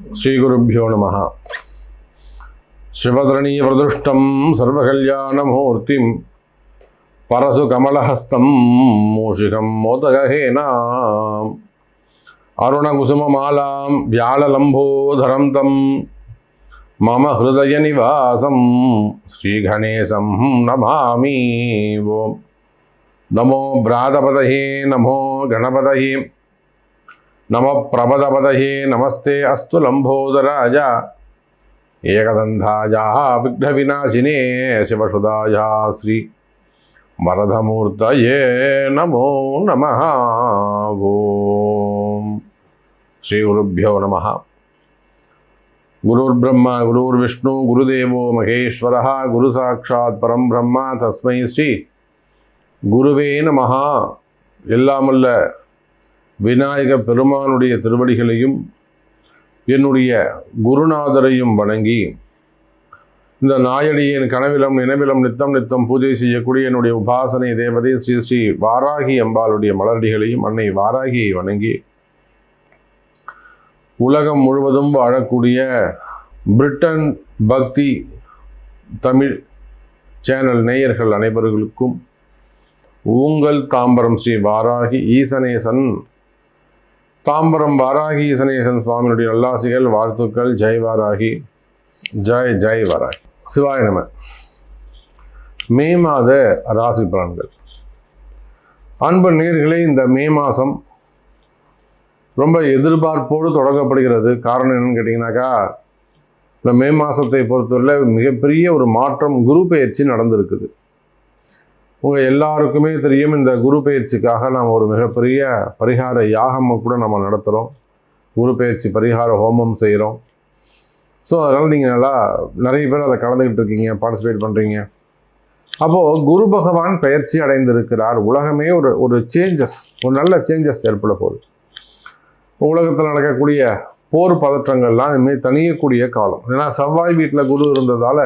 శ్రీగురుభ్యో నమ శివధరణీయప్రదృష్టం సర్వకళ్యాణమూర్తిం పరసు కమలహస్తం మూషికం మోదగహేనా అరుణకుసుమమాలాం వ్యాళలంబోధరం తం మమ హృదయ నివాసం శ్రీగణేశం నమామి ఓం నమో భ్రాతపదయే నమో గణపదయే ನಮ ಪ್ರಬದಪದಹೇ ನಮಸ್ತೆ ಅಸ್ತು ಲಂಬೋದರಾಜ. ಏಕದಂಧಾಯ ವಿಘ್ನವಿನಾಶಿನೇ ಶಿವಸುಧಾಯ ಶ್ರೀ ವರದಮೂರ್ತಯೇ ನಮೋ ನಮಃ. ಓಂ. ಶ್ರೀ ಗುರುಭ್ಯೋ ನಮಃ. ಗುರುರ್ಬ್ರಹ್ಮ, ಗುರುರ್ವಿಷ್ಣು, ಗುರುದೇವೋ ಮಹೇಶ್ವರ ಗುರು ಸಾಕ್ಷಾತ್ ಪರಂ ಬ್ರಹ್ಮ ತಸ್ಮೈ ಶ್ರೀ ಗುರುವೇ ನಮಃ. ಎಲ್ಲ ಮುಲ್ಲ விநாயக பெருமானுடைய திருவடிகளையும் என்னுடைய குருநாதரையும் வணங்கி இந்த நாயடியின் கனவிலம் நினைவிலம் நித்தம் நித்தம் பூஜை செய்யக்கூடிய என்னுடைய உபாசனை தேவதை ஸ்ரீ ஸ்ரீ வாராகி அம்பாளுடைய மலரடிகளையும் அன்னை வாராகியை வணங்கி உலகம் முழுவதும் வாழக்கூடிய பிரிட்டன் பக்தி தமிழ் சேனல் நேயர்கள் அனைவர்களுக்கும் உங்கள் தாம்பரம் ஸ்ரீ வாராகி ஈசனேசன் தாம்பரம் வாராகி ஈசனேசன் சுவாமியுடைய நல்லாசிகள் வாழ்த்துக்கள் ஜெய் வாராகி ஜெய் ஜெய் வாராகி. சிவாய நம. மே மாத ராசி பலன்கள். அன்பு நேர்களே இந்த மே மாதம் ரொம்ப எதிர்பார்ப்போடு தொடங்கப்படுகிறது. காரணம் என்னன்னு கேட்டிங்கனாக்கா இந்த மே மாதத்தை பொறுத்தவரை மிகப்பெரிய ஒரு மாற்றம் குரு பெயர்ச்சி நடந்திருக்குது. உங்கள் எல்லாருக்குமே தெரியும் இந்த குரு பயிற்சிக்காக நாம் ஒரு மிகப்பெரிய பரிகார யாகம் கூட நம்ம நடத்துகிறோம் குரு பயிற்சி பரிகார ஹோமம் செய்கிறோம் ஸோ அதனால் நீங்கள் நல்லா நிறைய பேர் அதை கலந்துக்கிட்டு இருக்கீங்க பார்ட்டிசிபேட் பண்ணுறீங்க அப்போது குரு பகவான் பயிற்சி அடைந்திருக்கிறார். உலகமே ஒரு ஒரு சேஞ்சஸ் ஒரு நல்ல சேஞ்சஸ் ஏற்பட போகுது. உலகத்தில் நடக்கக்கூடிய போர் பதற்றங்கள்லாம் இனிமேல் தனியக்கூடிய காலம். ஏன்னா செவ்வாய் வீட்டில் குரு இருந்ததால்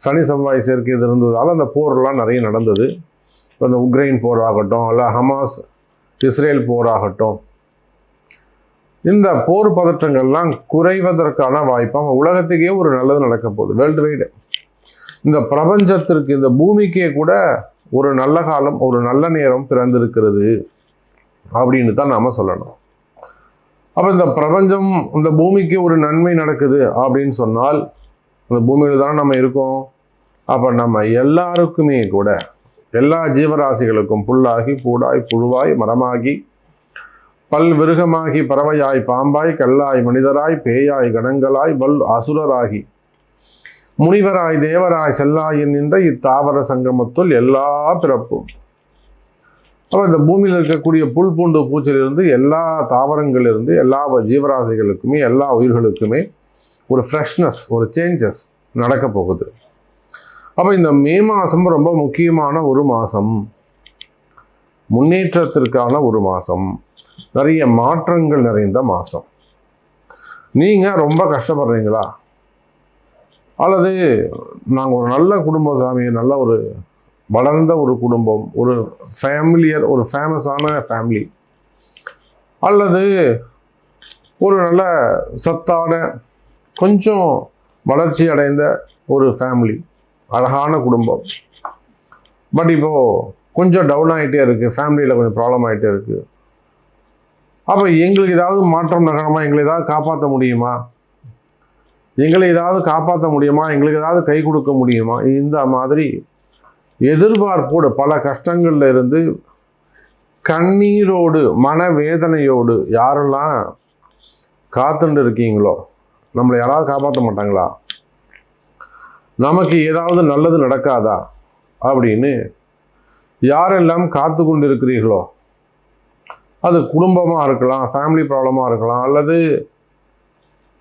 சனி செவ்வாய் சேர்க்கை இது இருந்ததால் அந்த போர்லாம் நிறைய நடந்தது. இப்போ இந்த உக்ரைன் போர் ஆகட்டும் இல்லை ஹமாஸ் இஸ்ரேல் போர் ஆகட்டும் இந்த போர் பதற்றங்கள்லாம் குறைவதற்கான வாய்ப்பாக உலகத்துக்கே ஒரு நல்லது நடக்க போகுது வேர்ல்டு வைடு இந்த பிரபஞ்சத்திற்கு இந்த பூமிக்கே கூட ஒரு நல்ல காலம் ஒரு நல்ல நேரம் பிறந்திருக்கிறது அப்படின்னு தான் நாம் சொல்லணும். அப்போ இந்த பிரபஞ்சம் இந்த பூமிக்கு ஒரு நன்மை நடக்குது அப்படின்னு சொன்னால் அந்த பூமியில் தானே நம்ம இருக்கோம். அப்போ நம்ம எல்லாருக்குமே கூட எல்லா ஜீவராசிகளுக்கும் புல்லாகி பூடாய் புழுவாய் மரமாகி பல் விருகமாகி பறவையாய் பாம்பாய் கல்லாய் மனிதராய் பேயாய் கணங்களாய் வல் அசுரராகி முனிவராய் தேவராய் செல்லாயின் நின்ற இத்தாவர சங்கமத்துள் எல்லா பிறப்பும். அப்போ இந்த பூமியில் இருக்கக்கூடிய புல் பூண்டு பூச்சிலிருந்து எல்லா தாவரங்களிலிருந்து எல்லா ஜீவராசிகளுக்குமே எல்லா உயிர்களுக்குமே ஒரு ஃப்ரெஷ்னஸ் ஒரு சேஞ்சஸ் நடக்க போகுது. அப்போ இந்த மே மாதம் ரொம்ப முக்கியமான ஒரு மாதம் முன்னேற்றத்திற்கான ஒரு மாதம் நிறைய மாற்றங்கள் நிறைந்த மாதம் நீங்கள் ரொம்ப கஷ்டப்படுறீங்களா? அல்லது நாங்கள் ஒரு நல்ல குடும்ப சாமி நல்ல ஒரு வளர்ந்த ஒரு குடும்பம் ஒரு ஃபேமிலியர் ஒரு ஃபேமஸான ஃபேமிலி அல்லது ஒரு நல்ல சத்தான கொஞ்சம் வளர்ச்சி அடைந்த ஒரு ஃபேமிலி அழகான குடும்பம். பட் இப்போது கொஞ்சம் டவுன் ஆகிட்டே இருக்குது ஃபேமிலியில் கொஞ்சம் ப்ராப்ளம் ஆகிட்டே இருக்குது அப்போ எங்களுக்கு ஏதாவது மாற்றம் நகரமாக எங்களை ஏதாவது காப்பாற்ற முடியுமா? எங்களை ஏதாவது காப்பாற்ற முடியுமா? எங்களுக்கு ஏதாவது கை கொடுக்க முடியுமா? இந்த மாதிரி எதிர்பார்ப்போடு பல கஷ்டங்கள்ல இருந்து கண்ணீரோடு மனவேதனையோடு யாரெல்லாம் காத்துட்டு இருக்கீங்களோ நம்மளை யாராவது காப்பாற்ற மாட்டாங்களா? நமக்கு ஏதாவது நல்லது நடக்காதா? அப்படின்னு யாரெல்லாம் காத்து கொண்டு இருக்கிறீர்களோ அது குடும்பமாக இருக்கலாம் ஃபேமிலி ப்ராப்ளமாக இருக்கலாம் அல்லது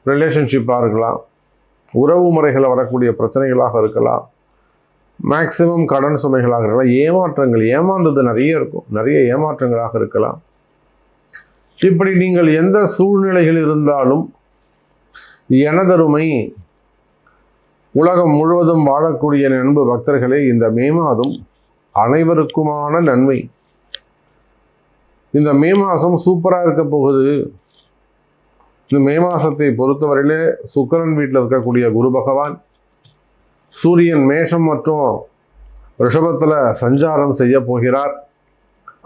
ரிலேஷன்ஷிப்பாக இருக்கலாம் உறவு முறைகளில் வரக்கூடிய பிரச்சனைகளாக இருக்கலாம் மேக்சிமம் கடன் சுமைகளாக இருக்கலாம் ஏமாற்றங்கள் ஏமாந்தது நிறைய இருக்கும் நிறைய ஏமாற்றங்களாக இருக்கலாம். இப்படி நீங்கள் எந்த சூழ்நிலையில் இருந்தாலும் எனதருமை உலகம் முழுவதும் வாழக்கூடிய நண்பு பக்தர்களே இந்த மே மாதம் அனைவருக்குமான நன்மை. இந்த மே மாதம் சூப்பராக இருக்க போகுது. இந்த மே மாதத்தை பொறுத்தவரையிலே சுக்கிரன் வீட்டில் இருக்கக்கூடிய குரு பகவான் சூரியன் மேஷம் மற்றும் ரிஷபத்தில் சஞ்சாரம் செய்ய போகிறார்.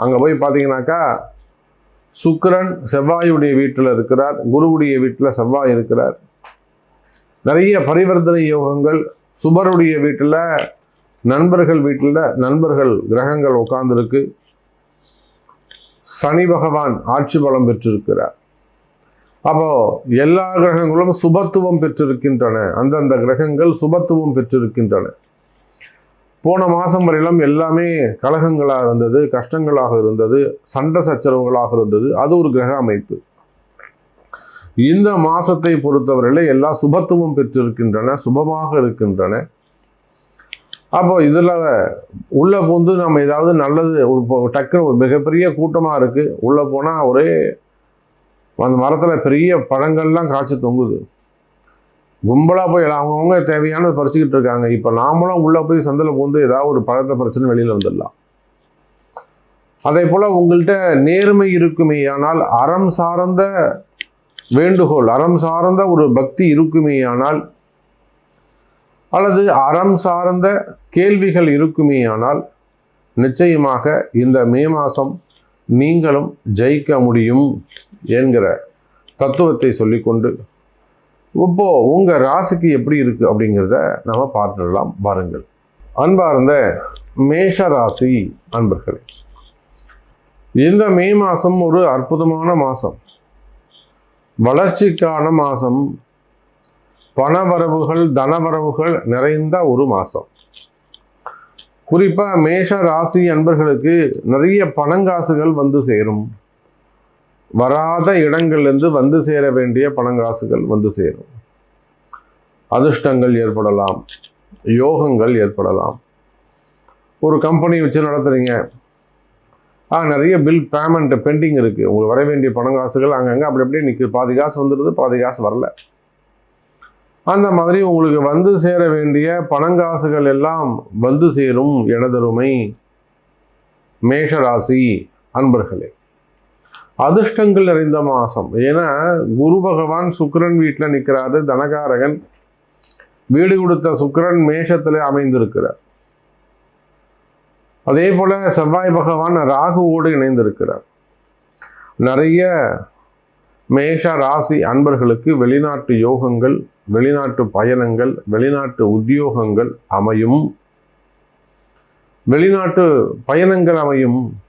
அங்கே போய் பார்த்தீங்கன்னாக்கா சுக்கிரன் செவ்வாயுடைய வீட்டில் இருக்கிறார் குருவுடைய வீட்டில் செவ்வாய் இருக்கிறார். நிறைய பரிவர்த்தனை யோகங்கள் சுபருடைய வீட்டில் நண்பர்கள் வீட்டில் நண்பர்கள் கிரகங்கள் உட்கார்ந்துருக்கு. சனி பகவான் ஆட்சி பலம் பெற்றிருக்கிறார். அப்போ எல்லா கிரகங்களும் சுபத்துவம் பெற்றிருக்கின்றன. அந்தந்த கிரகங்கள் சுபத்துவம் பெற்றிருக்கின்றன. போன மாதம் வரையிலும் எல்லாமே கலகங்களாக இருந்தது கஷ்டங்களாக இருந்தது சண்டை சச்சரவுகளாக இருந்தது. அது ஒரு கிரக அமைப்பு. இந்த மாசத்தை பொறுத்தவரையில எல்லா சுபத்துவம் பெற்றிருக்கின்றன சுபமாக இருக்கின்றன. அப்போ இதில் உள்ளே பூந்து நம்ம ஏதாவது நல்லது ஒரு டக்குன்னு ஒரு மிகப்பெரிய கூட்டமாக இருக்குது உள்ளே போனால் ஒரே அந்த மரத்தில் பெரிய பழங்கள்லாம் காய்ச்சி தொங்குது. கும்பலாக போய் அவங்கவுங்க தேவையானது பறிச்சுக்கிட்டு இருக்காங்க. இப்போ நாமளும் உள்ளே போய் சந்தையில் பூந்து ஏதாவது ஒரு பழத்தை பிரச்சனை வெளியில் வந்துடலாம். அதே போல் உங்கள்கிட்ட நேர்மை இருக்குமே ஆனால் அறம் சார்ந்த வேண்டுகோள். அறம் சார்ந்த ஒரு பக்தி இருக்குமேயானால் அல்லது அறம் சார்ந்த கேள்விகள் இருக்குமேயானால் நிச்சயமாக இந்த மே மாதம் நீங்களும் ஜெயிக்க முடியும் என்கிற தத்துவத்தை சொல்லிக்கொண்டு இப்போ உங்கள் ராசிக்கு எப்படி இருக்கு? அப்படிங்கிறத நம்ம பார்த்துடலாம். பாருங்கள் அன்பார்ந்த மேஷ ராசி அன்பர்களே இந்த மே மாதம் ஒரு அற்புதமான மாதம் வளர்ச்சிக்கான மாதம் பணவரவுகள் தனவரவுகள் நிறைந்த ஒரு மாதம் குறிப்பாக மேஷ ராசி அன்பர்களுக்கு நிறைய பணங்காசுகள் வந்து சேரும். வராத இடங்கள்லேருந்து வந்து சேர வேண்டிய பணங்காசுகள் வந்து சேரும். அதிர்ஷ்டங்கள் ஏற்படலாம் யோகங்கள் ஏற்படலாம். ஒரு கம்பெனி வச்சு நடத்துகிறீங்க நிறைய பில் பேமெண்ட் பெண்டிங் இருக்குது உங்களுக்கு வர வேண்டிய பணங்காசுகள் அங்கங்கே அப்படி அப்படியே நிற்குது பாதி காசு வந்துடுது பாதி காசு வரல. அந்த மாதிரி உங்களுக்கு வந்து சேர வேண்டிய பணங்காசுகள் எல்லாம் வந்து சேரும் எனதருமை மேஷராசி அன்பர்களே. அதிர்ஷ்டங்கள் நிறைந்த மாசம். ஏன்னா குரு பகவான் சுக்கரன் வீட்டில் நிற்கிறாரு தனகாரகன். வீடு கொடுத்த சுக்கரன் மேஷத்தில் அமைந்திருக்கிறார். அதே போல் செவ்வாய் பகவான் ராகுவோடு இணைந்திருக்கிறார். நிறைய மேஷ ராசி அன்பர்களுக்கு வெளிநாட்டு யோகங்கள் வெளிநாட்டு பயணங்கள் வெளிநாட்டு உத்தியோகங்கள் அமையும். வெளிநாட்டு பயணங்கள் அமையும்.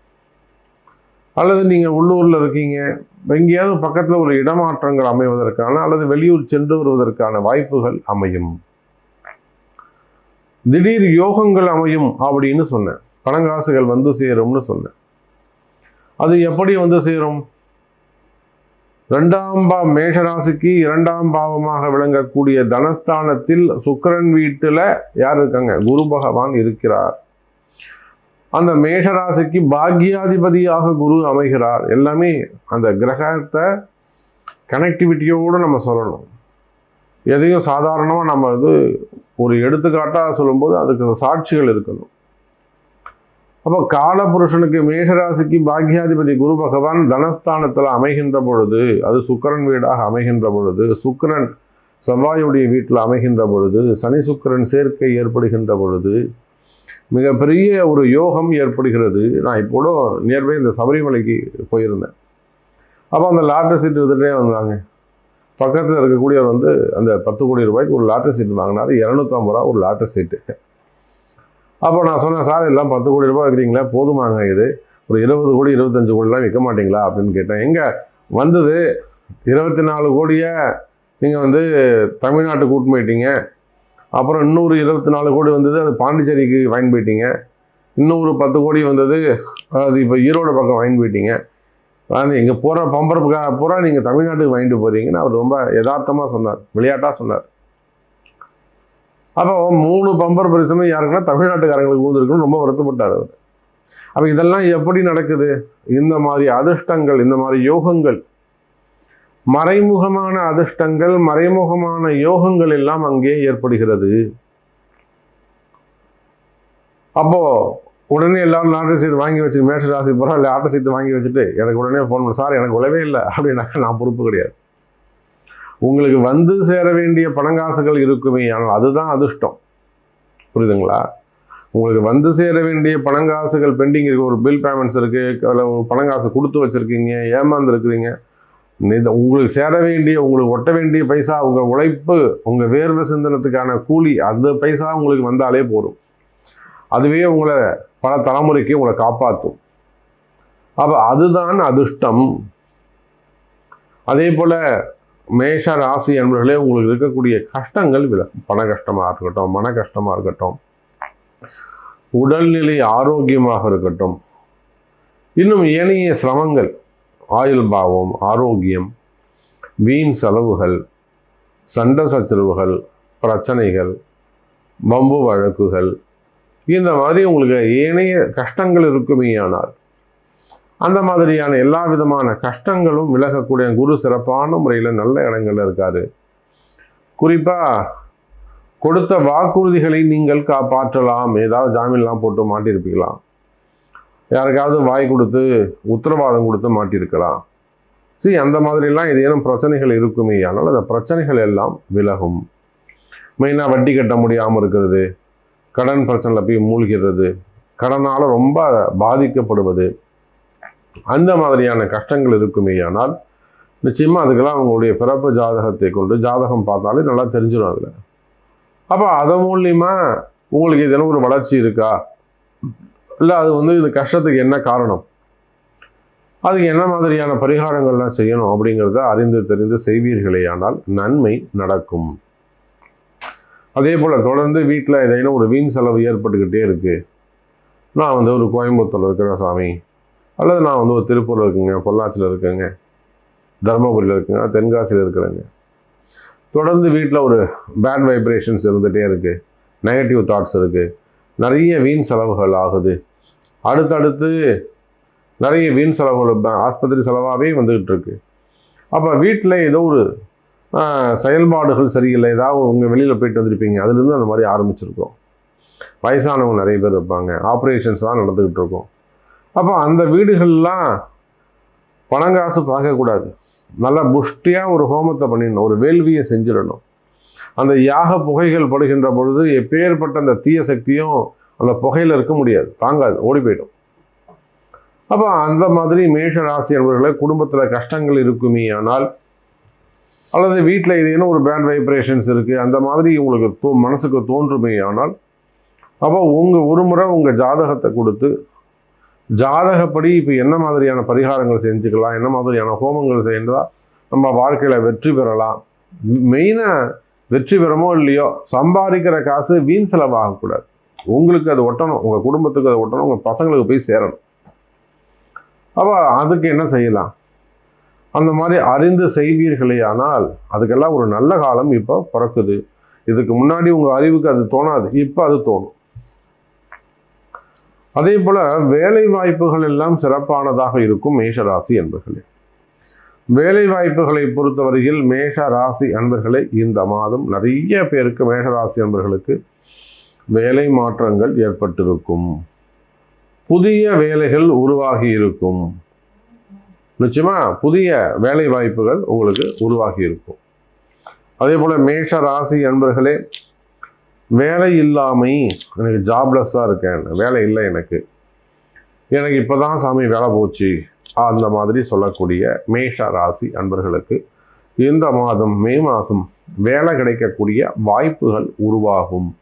அல்லது நீங்கள் உள்ளூரில் இருக்கீங்க எங்கேயாவது பக்கத்தில் ஒரு இடமாற்றங்கள் அமைவதற்கான அல்லது வெளியூர் சென்று வருவதற்கான வாய்ப்புகள் அமையும். திடீர் யோகங்கள் அமையும் அப்படின்னு சொன்னேன். பணங்காசுகள் வந்து சேரும்னு சொன்னேன். அது எப்படி வந்து சேரும்? ரெண்டாம் பா மேஷராசிக்கு இரண்டாம் பாவமாக விளங்கக்கூடிய தனஸ்தானத்தில் சுக்கிரன் வீட்டில் யார் இருக்காங்க? குரு பகவான் இருக்கிறார். அந்த மேஷராசிக்கு பாக்யாதிபதியாக குரு அமைகிறார். எல்லாமே அந்த கிரகத்தை கனெக்டிவிட்டியோடு நம்ம சொல்லணும். எதையும் சாதாரணமாக நம்ம இது ஒரு எடுத்துக்காட்டாக சொல்லும்போது அதுக்கு சாட்சிகள் இருக்கணும். அப்போ காலபுருஷனுக்கு மேஷராசிக்கு பாக்யாதிபதி குரு பகவான் தனஸ்தானத்தில் அமைகின்ற பொழுது அது சுக்கிரன் வீடாக அமைகின்ற பொழுது சுக்கரன் செவ்வாயுடைய வீட்டில் அமைகின்ற பொழுது சனி சுக்கரன் சேர்க்கை ஏற்படுகின்ற பொழுது மிகப்பெரிய ஒரு யோகம் ஏற்படுகிறது. நான் இப்போட நியர்பை இந்த சபரிமலைக்கு போயிருந்தேன். அப்போ அந்த லாட்ரி சீட்டு வித்துட்டே வந்தாங்க. பக்கத்தில் இருக்கக்கூடியவர் வந்து அந்த பத்து கோடி ரூபாய்க்கு ஒரு லாட்ரி சீட்டு வாங்கினார். இரநூத்தம்பது ரூபா ஒரு லாட்ரி சீட்டு. அப்போ நான் சொன்னேன் சார் எல்லாம் பத்து கோடி ரூபாய் வைக்கிறீங்களா போதுமாங்க இது. ஒரு இருபது கோடி இருபத்தஞ்சு கோடிலாம் விற்க மாட்டீங்களா? அப்படின்னு கேட்டேன். எங்கே? வந்தது. இருபத்தி நாலு கோடியை நீங்கள் வந்து தமிழ்நாட்டுக்கு கூட்டு போயிட்டீங்க. அப்புறம் இன்னொரு இருபத்தி நாலு கோடி வந்தது அது பாண்டிச்சேரிக்கு வாங்கி போயிட்டீங்க. இன்னொரு பத்து கோடி வந்தது அது இப்போ ஈரோடு பக்கம் வாங்கி போயிட்டீங்க. அது இங்கே போகிற பம்பர் பூரா நீங்கள் தமிழ்நாட்டுக்கு வாங்கிட்டு போகிறீங்கன்னு அவர் ரொம்ப யதார்த்தமாக சொன்னார் விளையாட்டாக சொன்னார். அப்போ மூணு பம்பர் பரிசுமே யாருக்குன்னா தமிழ்நாட்டுக்காரங்களுக்கு விழுந்திருக்குன்னு ரொம்ப வருத்தப்பட்டார் அவர். அப்போ இதெல்லாம் எப்படி நடக்குது? இந்த மாதிரி அதிர்ஷ்டங்கள் இந்த மாதிரி யோகங்கள் மறைமுகமான அதிர்ஷ்டங்கள் மறைமுகமான யோகங்கள் எல்லாம் அங்கே ஏற்படுகிறது. அப்போ உடனே எல்லாரும் லாட்டரி சீட் வாங்கி வச்சு மேஷ ராசி போகிறோம் இல்லை ஆட்டோ சீட்டு வாங்கி வச்சுட்டு எனக்கு உடனே ஃபோன் பண்ண சார் எனக்கு உழவே இல்லை. அப்படின்னாக்க நான் பொறுப்பு கிடையாது. உங்களுக்கு வந்து சேர வேண்டிய பணங்காசுகள் இருக்குமே ஆனால் அதுதான் அதிர்ஷ்டம். புரியுதுங்களா? உங்களுக்கு வந்து சேர வேண்டிய பணங்காசுகள் பெண்டிங் இருக்குது ஒரு பில் பேமெண்ட்ஸ் இருக்குது அதில் ஒரு பணங்காசு கொடுத்து வச்சுருக்கீங்க ஏமாந்துருக்குறீங்க. இது உங்களுக்கு சேர வேண்டிய உங்களுக்கு ஒட்ட வேண்டிய பைசா உங்கள் உழைப்பு உங்கள் வேர்வை சிந்தனத்துக்கான கூலி அந்த பைசா உங்களுக்கு வந்தாலே போதும். அதுவே உங்களை பல தலைமுறைக்கு உங்களை காப்பாற்றும் அப்போ அதுதான் அதிர்ஷ்டம். அதே போல் மேஷ ராசி என்பவர்களே உங்களுக்கு இருக்கக்கூடிய கஷ்டங்கள் விலகும் பண கஷ்டமாக இருக்கட்டும் மன கஷ்டமாக இருக்கட்டும் உடல்நிலை ஆரோக்கியமாக இருக்கட்டும் இன்னும் ஏனைய சிரமங்கள் ஆயுள் பாவம் ஆரோக்கியம் வீண் செலவுகள் சண்டை சச்சரவுகள் பிரச்சனைகள் வம்பு வழக்குகள் இந்த மாதிரி உங்களுக்கு ஏனைய கஷ்டங்கள் இருக்குமேயானால் அந்த மாதிரியான எல்லா விதமான கஷ்டங்களும் விலகக்கூடிய குரு சிறப்பான முறையில் நல்ல இடங்கள்ல இருக்காரு. குறிப்பாக கொடுத்த வாக்குறுதிகளை நீங்கள் காப்பாற்றலாம். ஏதாவது ஜாமீன்லாம் போட்டு மாட்டியிருப்பீங்களா யாருக்காவது வாய் கொடுத்து உத்தரவாதம் கொடுத்து மாட்டியிருக்கலாம். சரி அந்த மாதிரிலாம் ஏதேனும் பிரச்சனைகள் இருக்குமே ஆனால் அந்த பிரச்சனைகள் எல்லாம் விலகும். மெயினாக வட்டி கட்ட முடியாமல் இருக்கிறது. கடன் பிரச்சனையில் போய் மூழ்கிறது. கடனால் ரொம்ப பாதிக்கப்படுவது. அந்த மாதிரியான கஷ்டங்கள் இருக்குமேயானால் நிச்சயமாக அதுக்கெல்லாம் அவங்களுடைய பிறப்பு ஜாதகத்தை கொண்டு ஜாதகம் பார்த்தாலே நல்லா தெரிஞ்சிடும் அதில். அப்போ அதன் மூலியமாக உங்களுக்கு ஏதேனும் ஒரு வளர்ச்சி இருக்கா? இல்லை அது வந்து இந்த கஷ்டத்துக்கு என்ன காரணம்? அதுக்கு என்ன மாதிரியான பரிகாரங்கள்லாம் செய்யணும் அப்படிங்கிறத அறிந்து தெரிந்து செய்வீர்களேயானால் நன்மை நடக்கும். அதே போல் தொடர்ந்து வீட்டில் ஏதேனும் ஒரு வீண் செலவு ஏற்பட்டுக்கிட்டே இருக்குது நான் வந்து ஒரு கோயம்புத்தூரில் இருக்கிற சாமி. அல்லது நான் வந்து ஒரு திருப்பூரில் இருக்குங்க பொள்ளாச்சியில் இருக்கேங்க தருமபுரியில் இருக்குங்க தென்காசியில் இருக்கிறேங்க. தொடர்ந்து வீட்டில் ஒரு பேட் வைப்ரேஷன்ஸ் இருந்துகிட்டே இருக்குது நெகட்டிவ் தாட்ஸ் இருக்குது நிறைய வீண் செலவுகள் ஆகுது. அடுத்தடுத்து நிறைய வீண் செலவுகள் ஆஸ்பத்திரி செலவாகவே வந்துக்கிட்டு இருக்கு. அப்போ வீட்டில் ஏதோ ஒரு செயல்பாடுகள் சரியில்லை. ஏதாவது உங்கள் வெளியில் போயிட்டு வந்திருப்பீங்க. அதுலேருந்து அந்த மாதிரி ஆரம்பிச்சிருக்கோம். வயசானவங்க நிறைய பேர் இருப்பாங்க. ஆப்ரேஷன்ஸ் தான் நடந்துக்கிட்டு இருக்கோம். அப்போ அந்த வீடுகள்லாம் பணங்காசு பார்க்கக்கூடாது நல்லா புஷ்டியாக ஒரு ஹோமத்தை பண்ணிடணும். ஒரு வேள்வியை செஞ்சிடணும். அந்த யாக புகைகள் படுகின்ற பொழுது எப்பேற்பட்ட அந்த தீய சக்தியும் அந்த புகையில் இருக்க முடியாது. தாங்காது ஓடி போயிடும். அப்போ அந்த மாதிரி மேஷ ராசி என்பவர்களை குடும்பத்தில் கஷ்டங்கள் இருக்குமே ஆனால் அல்லது வீட்டில் ஏதேனும் ஒரு பேட் வைப்ரேஷன்ஸ் இருக்குது அந்த மாதிரி உங்களுக்கு தோ மனசுக்கு தோன்றுமே ஆனால் அப்போ உங்கள் ஒரு முறை உங்கள் ஜாதகத்தை கொடுத்து ஜாதகப்படி இப்போ என்ன மாதிரியான பரிகாரங்கள் செஞ்சுக்கலாம் என்ன மாதிரியான ஹோமங்கள் செய்யலாம் நம்ம வாழ்க்கையில் வெற்றி பெறலாம். மெயினாக வெற்றி பெறமோ இல்லையோ சம்பாதிக்கிற காசு வீண் செலவாகக்கூடாது உங்களுக்கு அது ஒட்டணும் உங்கள் குடும்பத்துக்கு அது ஒட்டணும் உங்கள் பசங்களுக்கு போய் சேரணும். அப்போ அதுக்கு என்ன செய்யலாம்? அந்த மாதிரி அறிந்து செய்வீர்களே ஆனால் அதுக்கெல்லாம் ஒரு நல்ல காலம் இப்போ பிறக்குது. இதுக்கு முன்னாடி உங்கள் அறிவுக்கு அது தோணாது இப்போ அது தோணும். அதே போல வேலை வாய்ப்புகள் எல்லாம் சிறப்பானதாக இருக்கும் மேஷராசி என்பர்களே. வேலை வாய்ப்புகளை பொறுத்தவரையில் மேஷ ராசி அன்பர்களே இந்த மாதம் நிறைய பேருக்கு மேஷ ராசி அன்பர்களுக்கு வேலை மாற்றங்கள் ஏற்பட்டிருக்கும். புதிய வேலைகள் உருவாகி இருக்கும். நிச்சயமா புதிய வேலை வாய்ப்புகள் உங்களுக்கு உருவாகி இருக்கும். அதே போல் மேஷ ராசி அன்பர்களே வேலை இல்லாமை எனக்கு ஜாப்லெஸ்ஸாக இருக்கேன். வேலை இல்லை எனக்கு. எனக்கு இப்போ தான் சாமி வேலை போச்சு. அந்த மாதிரி சொல்லக்கூடிய மேஷ ராசி அன்பர்களுக்கு இந்த மாதம் மே மாதம் வேலை கிடைக்கக்கூடிய வாய்ப்புகள் உருவாகும்.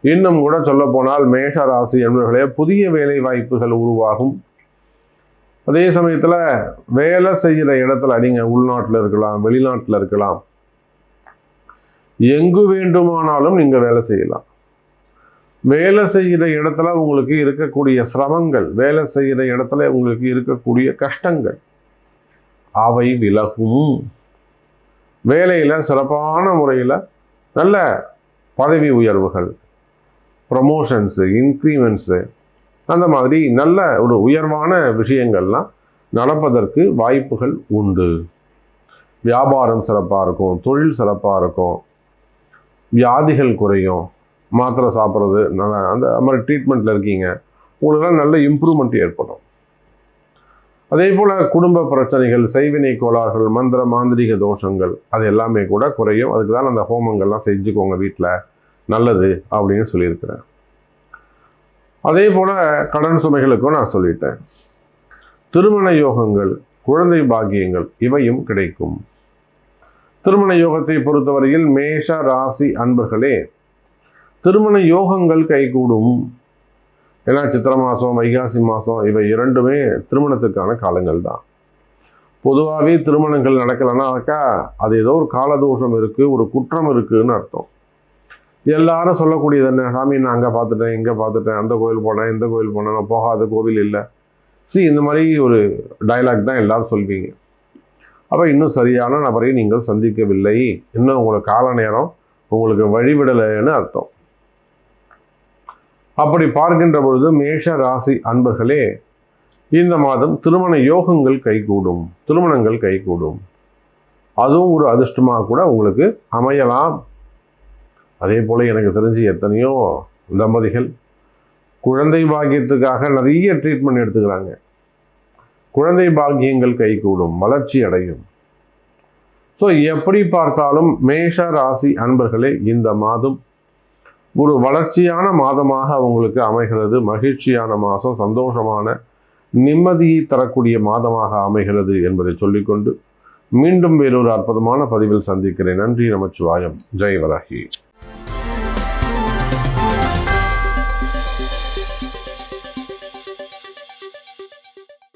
இன்னும் கூட சொல்ல போனால் மேஷ ராசி அன்பர்களே புதிய வேலை வாய்ப்புகள் உருவாகும். அதே சமயத்தில் வேலை செய்கிற இடத்துல நீங்கள் உள்நாட்டில் இருக்கலாம் வெளிநாட்டில் இருக்கலாம். எங்கு வேண்டுமானாலும் நீங்கள் வேலை செய்யலாம். வேலை செய்கிற இடத்துல உங்களுக்கு இருக்கக்கூடிய சிரமங்கள் வேலை செய்கிற இடத்துல உங்களுக்கு இருக்கக்கூடிய கஷ்டங்கள் அவை விலகும். வேலையில் சிறப்பான முறையில் நல்ல பதவி உயர்வுகள் ப்ரமோஷன்ஸு இன்க்ரிமெண்ட்ஸு அந்த மாதிரி நல்ல ஒரு உயர்வான விஷயங்கள்லாம் நடப்பதற்கு வாய்ப்புகள் உண்டு. வியாபாரம் சிறப்பாக இருக்கும் தொழில் சிறப்பாக இருக்கும். வியாதிகள் குறையும். மாத்திரை சாப்பிட்றது நல்லா அந்த மாதிரி ட்ரீட்மெண்ட்டில் இருக்கீங்க. உங்களுக்கெல்லாம் நல்ல இம்ப்ரூவ்மெண்ட் ஏற்படும். அதே போல் குடும்ப பிரச்சனைகள் செய்வினை கோளாறுகள் மந்திர மாந்திரிக தோஷங்கள் அது எல்லாமே கூட குறையும். அதுக்கு தான் அந்த ஹோமங்கள்லாம் செஞ்சுக்கோங்க வீட்டில் நல்லது அப்படின்னு சொல்லியிருக்கிறேன். அதே போல் கடன் சுமைகளுக்கும் நான் சொல்லிட்டேன். திருமண யோகங்கள் குழந்தை பாக்கியங்கள் இவையும் கிடைக்கும். திருமண யோகத்தை பொறுத்தவரையில் மேஷ ராசி அன்பர்களே திருமண யோகங்கள் கைகூடும். ஏன்னா சித்திர மாதம் வைகாசி மாதம் இவை இரண்டுமே திருமணத்துக்கான காலங்கள் தான் பொதுவாகவே திருமணங்கள் நடக்கலைன்னாக்கா அது ஏதோ ஒரு காலதோஷம் இருக்குது ஒரு குற்றம் இருக்குதுன்னு அர்த்தம். எல்லாரும் சொல்லக்கூடியது என்ன சாமி நான் அங்கே பார்த்துட்டேன் இங்கே பார்த்துட்டேன் அந்த கோயில் போனேன் இந்த கோயில் போனேன் நான் போகாத கோவில் இல்லை. சி இந்த மாதிரி ஒரு டயலாக் தான் எல்லோரும் சொல்வீங்க. அப்போ இன்னும் சரியான நபரை நீங்கள் சந்திக்கவில்லை. இன்னும் உங்களுக்கு கால நேரம் உங்களுக்கு வழிவிடலைன்னு அர்த்தம். அப்படி பார்க்கின்ற பொழுது மேஷ ராசி அன்பர்களே இந்த மாதம் திருமண யோகங்கள் கைகூடும். திருமணங்கள் கைகூடும். அதுவும் ஒரு அதிர்ஷ்டமாக கூட உங்களுக்கு அமையலாம். அதே போல் எனக்கு தெரிஞ்சு எத்தனையோ தம்பதிகள் குழந்தை பாக்கியத்துக்காக நிறைய ட்ரீட்மெண்ட் எடுத்துக்கிறாங்க. குழந்தை பாக்கியங்கள் கைகூடும் வளர்ச்சி அடையும். ஸோ எப்படி பார்த்தாலும் மேஷ ராசி அன்பர்களே இந்த மாதம் ஒரு வளர்ச்சியான மாதமாக அவங்களுக்கு அமைகிறது. மகிழ்ச்சியான மாதம் சந்தோஷமான நிம்மதியை தரக்கூடிய மாதமாக அமைகிறது என்பதை சொல்லிக்கொண்டு மீண்டும் வேறொரு அற்புதமான பதிவில் சந்திக்கிறேன். நன்றி நமச்சிவாயம். ஜெய் வராகி